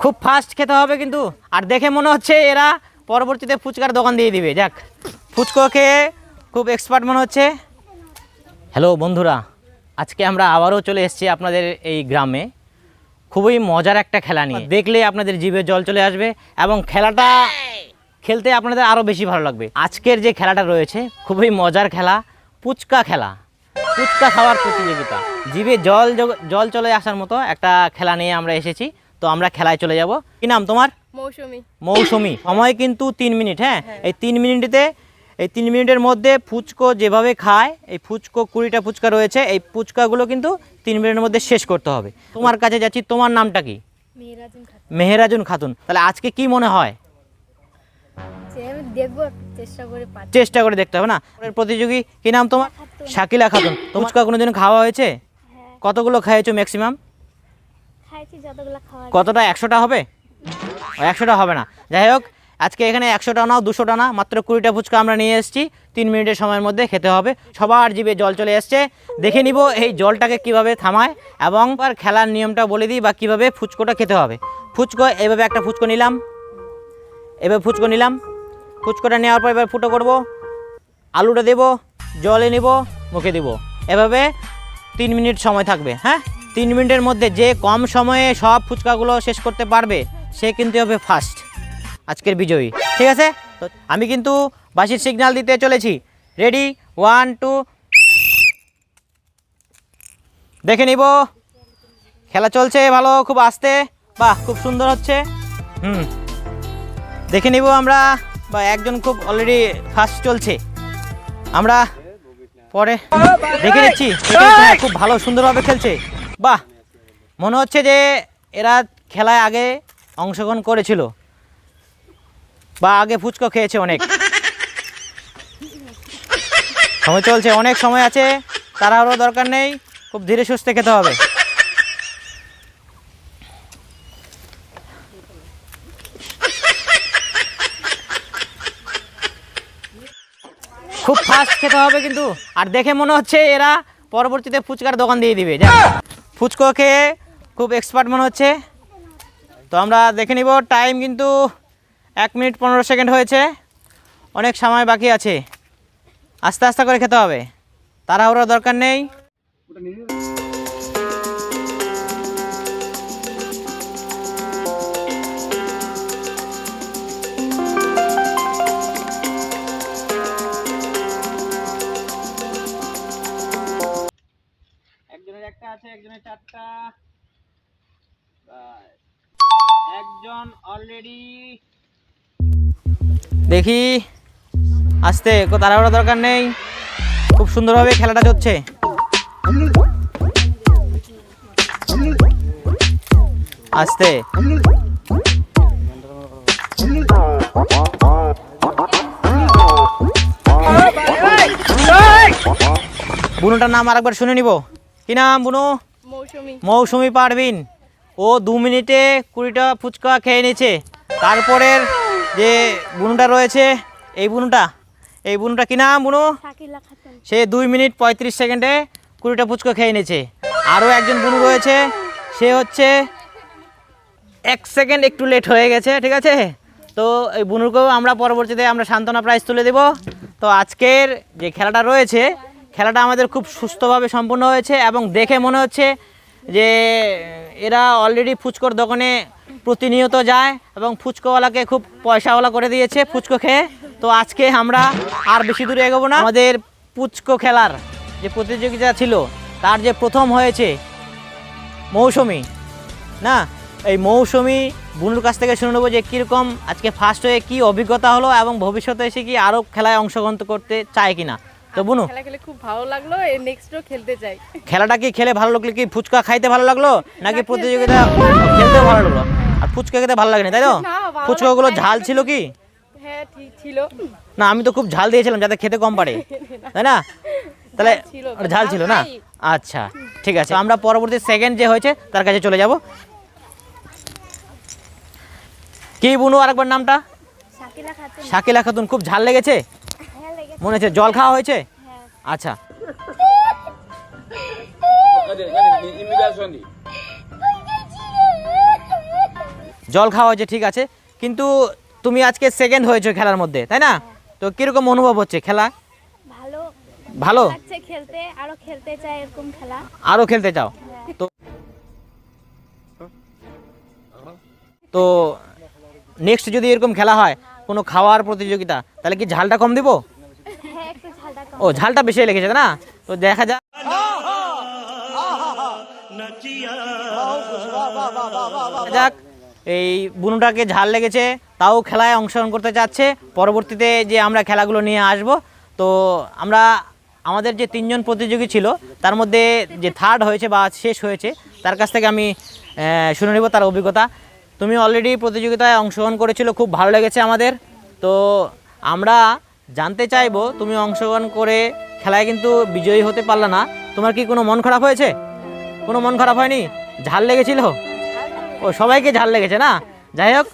খুব ফাস্ট খেতে হবে কিন্তু। আর দেখে মনে হচ্ছে এরা পরবর্তীতে ফুচকার দোকান দিয়ে দিবে। যাক, ফুচকো খেয়ে খুব এক্সপার্ট মনে হচ্ছে। হ্যালো বন্ধুরা, আজকে আমরা আবারও চলে এসেছি আপনাদের এই গ্রামে। খুবই মজার একটা খেলা নিয়ে। দেখলে আপনাদের জিভে জল চলে আসবে এবং খেলাটা খেলতে আপনাদের আরও বেশি ভালো লাগবে। আজকের যে খেলাটা রয়েছে, খুবই মজার খেলা পুচকা খেলা। পুচকা খাওয়ার প্রতিযোগিতা। জিভে জল জল চলে আসার মতো একটা খেলা নিয়ে আমরা এসেছি। তো আমরা খেলায় চলে যাব। কি নাম তোমার? মৌসুমি। মৌসুমি। সময় কিন্তু তিন মিনিট হ্যাঁ? এই তিন মিনিটে এই তিন মিনিটের মধ্যে ফুচকো যেভাবে খায় এই ফুচকো কুড়িটা ফুচকা রয়েছে এই ফুচকাগুলো কিন্তু তিন মিনিটের মধ্যে শেষ করতে হবে। তোমার কাছে যাচ্ছি তোমার নামটা কি? মেহরাজুন খাতুন। মেহেরাজুন খাতুন। তাহলে আজকে কি মনে হয়? করে চেষ্টা করে দেখতে হবে না? প্রতিযোগী কি নাম তোমার? শাকিলা খাতুন। ফুচকা কোনোদিন খাওয়া হয়েছে? হ্যাঁ। কতগুলো খাইয়েছো ম্যাক্সিমাম কতটা? একশোটা হবে? একশোটা হবে না। যাই হোক, আজকে এখানে একশোটা নাও, দুশোটা না, মাত্র কুড়িটা ফুচকা আমরা নিয়ে এসেছি। তিন মিনিটের সময়ের মধ্যে খেতে হবে। সবার জিভে জল চলে এসছে। দেখে নিব এই জলটাকে কীভাবে থামায় এবং আর খেলার নিয়মটা বলে দিই বা কীভাবে ফুচকোটা খেতে হবে। ফুচকো, এভাবে একটা ফুচকো নিলাম। এভাবে ফুচকো নিলাম। ফুচকোটা নেওয়ার পর এবার ফুটো করব। আলুটা দেব, জলে নেব, মুখে দেব। এভাবে তিন মিনিট সময় থাকবে হ্যাঁ? তিন মিনিটের মধ্যে যে কম সময়ে সব ফুচকাগুলো শেষ করতে পারবে, সে কিন্তু হবে ফার্স্ট আজকের বিজয়ী। ঠিক আছে? তো আমি কিন্তু বাসির সিগন্যাল দিতে চলেছি। রেডি ওয়ান টু দেখে নিব। খেলা চলছে, ভালো, খুব আস্তে। বাহ, খুব সুন্দর হচ্ছে। হুম। দেখে নিব আমরা। বা একজন খুব অলরেডি ফার্স্ট চলছে। আমরা পরে দেখে নিচ্ছি। খুব ভালো, সুন্দরভাবে খেলছে। বাহ, মনে হচ্ছে যে এরা খেলায় আগে অংশগ্রহণ করেছিল। বা আগে ফুচকো খেয়েছে অনেক। সময় চলছে, অনেক সময় আছে, তাড়াহুড়ো দরকার নেই, খুব ধীরে সুস্থে খেতে হবে। খুব ফাস্ট খেতে হবে কিন্তু, আর দেখে মনে হচ্ছে এরা পরবর্তীতে ফুচকার দোকান দিয়ে দিবে যা ফুচকো খেয়ে খুব এক্সপার্ট মনে হচ্ছে। তো আমরা দেখে নিব টাইম কিন্তু এক মিনিট পনেরো সেকেন্ড হয়েছে। অনেক সময় বাকি আছে। আস্তে আস্তে করে খেতে হবে। তারা তাড়াহুড়োর দরকার নেই। একজনের একটা আছে একজনের চারটা। একজন অলরেডি দেখি। আস্তে কো তাড়াহুড়ো দরকার নেই। খুব সুন্দরভাবে খেলাটা চলছে। আস্তে। বুনুটার নাম আরেকবার শুনে নিব। কি নাম বুনু? মৌসুমি। মৌসুমি পারভিন। ও দু মিনিটে কুড়িটা ফুচকা খেয়ে নিয়েছে। তারপরের যে বুনুটা রয়েছে এই বুনুটা এই বুনুটা কি নাম বুনু? সে দুই মিনিট পঁয়ত্রিশ সেকেন্ডে কুড়িটা ফুচকা খেয়ে নিয়েছে। আরও একজন বুনু রয়েছে সে হচ্ছে এক সেকেন্ড একটু লেট হয়ে গেছে ঠিক আছে? তো এই বুনুকেও আমরা পরবর্তীতে আমরা সান্ত্বনা প্রাইজ তুলে দেব। তো আজকের যে খেলাটা রয়েছে খেলাটা আমাদের খুব সুস্থভাবে সম্পন্ন হয়েছে এবং দেখে মনে হচ্ছে যে এরা অলরেডি ফুচকোর দোকানে প্রতিনিয়ত যায় এবং ফুচকোওয়ালাকে খুব পয়সাওয়ালা করে দিয়েছে ফুচকো খেয়ে। তো আজকে আমরা আর বেশি দূরে এগোবো না। আমাদের পুচকো খেলার যে প্রতিযোগিতা ছিল, তার যে প্রথম হয়েছে মৌসুমি, না? এই মৌসুমি বুনুর কাছ থেকে শুনে নেব যে কীরকম আজকে ফার্স্ট হয়ে কি অভিজ্ঞতা হলো এবং ভবিষ্যতে এসে কি আরও খেলায় অংশগ্রহণ করতে চায় কিনা। তো বুনু। খেলা খেলে খুব ভালো লাগল নেক্সটও খেলতে চাই খেলাটা কি খেলে ভালো লাগল কি? ফুচকা খাইতে ভালো লাগল? নাকি প্রতিযোগিতা খেলতেও ভালো লাগল? আর ফুচকা খেতে ভালো লাগেনি তাই তো? ফুচকাগুলো ঝাল ছিল কি? হ্যাঁ ঠিক ছিল। না আমি তো খুব ঝাল দিয়েছিলাম যাতে খেতে কম পারে। তাই না? তাহলে ঝাল ছিল, ঝাল ছিল না? আচ্ছা ঠিক আছে। আমরা পরবর্তী সেকেন্ড যে হয়েছে তার কাছে চলে যাব। কি বুনু আরেকবার নামটা? শাকিলা খাতুন খুব ঝাল লেগেছে? মনে হচ্ছে জল খাওয়া হয়েছে? হ্যাঁ। আচ্ছা. জল খাওয়া হয়েছে ঠিক আছে। কিন্তু তুমি আজকে সেকেন্ড হয়েছো খেলার মধ্যে তাই না? তো কীরকম অনুভব হচ্ছে খেলা? ভালো। ভালো? খেলতে আরও খেলতে চাই এরকম খেলা। আরও খেলতে চাও? তো তো নেক্সট যদি এরকম খেলা হয় কোনো খাওয়ার প্রতিযোগিতা তাহলে কি ঝালটা কম দিব হ্যাঁ একটু ঝালটা কম ও, ঝালটা বেশি লেগেছে না? তো দেখা যাক। যাক। এই বুনুটাকে ঝাল লেগেছে, তাও খেলায় অংশগ্রহণ করতে চাচ্ছে। পরবর্তীতে যে আমরা খেলাগুলো নিয়ে আসব, তো আমরা আমাদের যে তিনজন প্রতিযোগী ছিল, তার মধ্যে যে থার্ড হয়েছে বা শেষ হয়েছে, তার কাছ থেকে আমি শুনে নেব তার অভিজ্ঞতা। তুমি অলরেডি প্রতিযোগিতায় অংশগ্রহণ করেছিল, খুব ভালো লেগেছে আমাদের। তো আমরা জানতে চাইব তুমি অংশগ্রহণ করে খেলায় কিন্তু বিজয়ী হতে পারলে না। তোমার কি কোনো মন খারাপ হয়েছে? কোনো মন খারাপ হয়নি? ঝাল লেগেছিল? ও, সবাইকে ঝাল লেগেছে না? যাই হোক,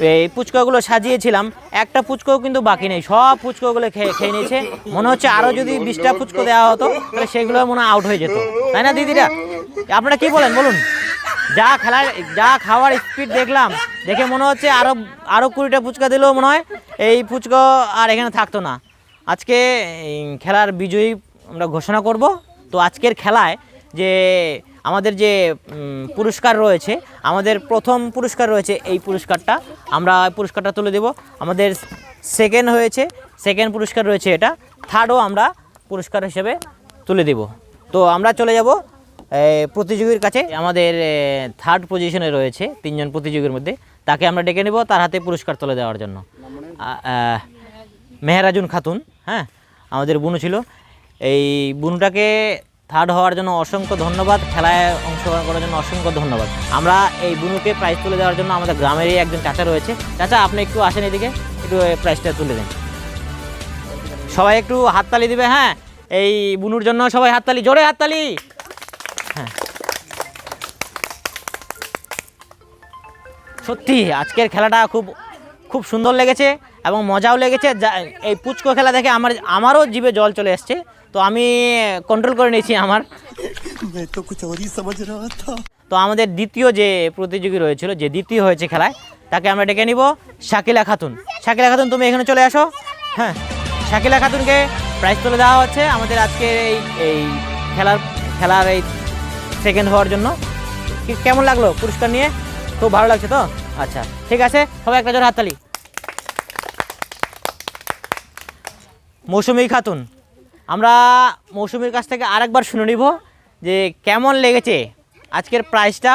এই পুচকাগুলো সাজিয়েছিলাম। একটা পুচকাও কিন্তু বাকি নেই। সব পুচকাগুলো খেয়ে খেয়ে নিয়েছে। মনে হচ্ছে আরও যদি বিশটা পুচকো দেওয়া হতো, তাহলে সেগুলো মনে আউট হয়ে যেত। তাই না, দিদিরা? আপনারা কি বলেন? বলুন। যা খেলার, যা খাওয়ার স্পিড দেখলাম, দেখে মনে হচ্ছে আরও আরও কুড়িটা ফুচকা দিলেও মনে হয়। এই ফুচকা আর এখানে থাকতো না। আজকে খেলার বিজয়ী আমরা ঘোষণা করব। তো আজকের খেলায় যে আমাদের যে পুরস্কার রয়েছে, আমাদের প্রথম পুরস্কার রয়েছে এই পুরস্কারটা। আমরা পুরস্কারটা তুলে দেব। আমাদের সেকেন্ড হয়েছে সেকেন্ড পুরস্কার রয়েছে এটা। থার্ডও আমরা পুরস্কার হিসেবে তুলে দেব। তো আমরা চলে যাব। প্রতিযোগীর কাছে আমাদের থার্ড পজিশনে রয়েছে তিনজন প্রতিযোগীর মধ্যে। তাকে আমরা ডেকে নেব তার হাতে পুরস্কার তুলে দেওয়ার জন্য। মেহরাজুন খাতুন হ্যাঁ আমাদের বুনু ছিল। এই বুনুটাকে থার্ড হওয়ার জন্য অসংখ্য ধন্যবাদ, খেলায় অংশগ্রহণ করার জন্য অসংখ্য ধন্যবাদ। আমরা এই বুনুকে প্রাইজ তুলে দেওয়ার জন্য আমাদের গ্রামেরই একজন চাচা রয়েছে। চাচা, আপনি একটু আসেন এদিকে, একটু প্রাইজটা তুলে দেন। সবাই একটু হাততালি দিবে হ্যাঁ? এই বুনুর জন্য সবাই হাততালি, জোরে হাততালি! হ্যাঁ। সত্যি আজকের খেলাটা খুব খুব সুন্দর লেগেছে এবং মজাও লেগেছে। এই পুচকো খেলা দেখে আমার আমারও জীবে জল চলে এসছে। তো আমি কন্ট্রোল করে নিয়েছি আমার। তো আমাদের দ্বিতীয় যে প্রতিযোগী রয়েছিল যে দ্বিতীয় হয়েছে খেলায় তাকে আমরা ডেকে নিব শাকিলা খাতুন। শাকিলা খাতুন তুমি এখানে চলে আসো। হ্যাঁ শাকিলা খাতুনকে প্রাইজ তুলে দেওয়া হচ্ছে। আমাদের আজকের এই এই খেলার খেলার এই সেকেন্ড হওয়ার জন্য। কেমন লাগল পুরস্কার নিয়ে? খুব ভালো লাগছে তো? আচ্ছা ঠিক আছে, সবাই একটা জোর হাততালি। মৌসুমি খাতুন, আমরা মৌসুমির কাছ থেকে আরেকবার শুনে নিব যে কেমন লেগেছে আজকের প্রাইজটা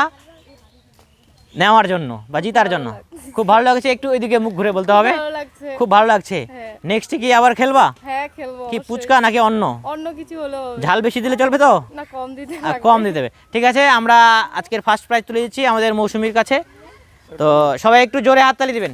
নেওয়ার জন্য বা জিতার জন্য। খুব ভালো লাগছে একটু ওইদিকে মুখ ঘুরে বলতে হবে। খুব ভালো লাগছে। হ্যাঁ। নেক্সট কি আবার খেলবা? হ্যাঁ খেলব কি। পুচকা নাকি অন্য অন্য কিছু হলো ঝাল বেশি দিলে চলবে তো? না কম দিতে আর কম দিতে হবে। ঠিক আছে আমরা আজকের ফার্স্ট প্রাইজ তুলে দিচ্ছি আমাদের মৌসুমীর কাছে। তো সবাই একটু জোরে হাততালি দিবেন।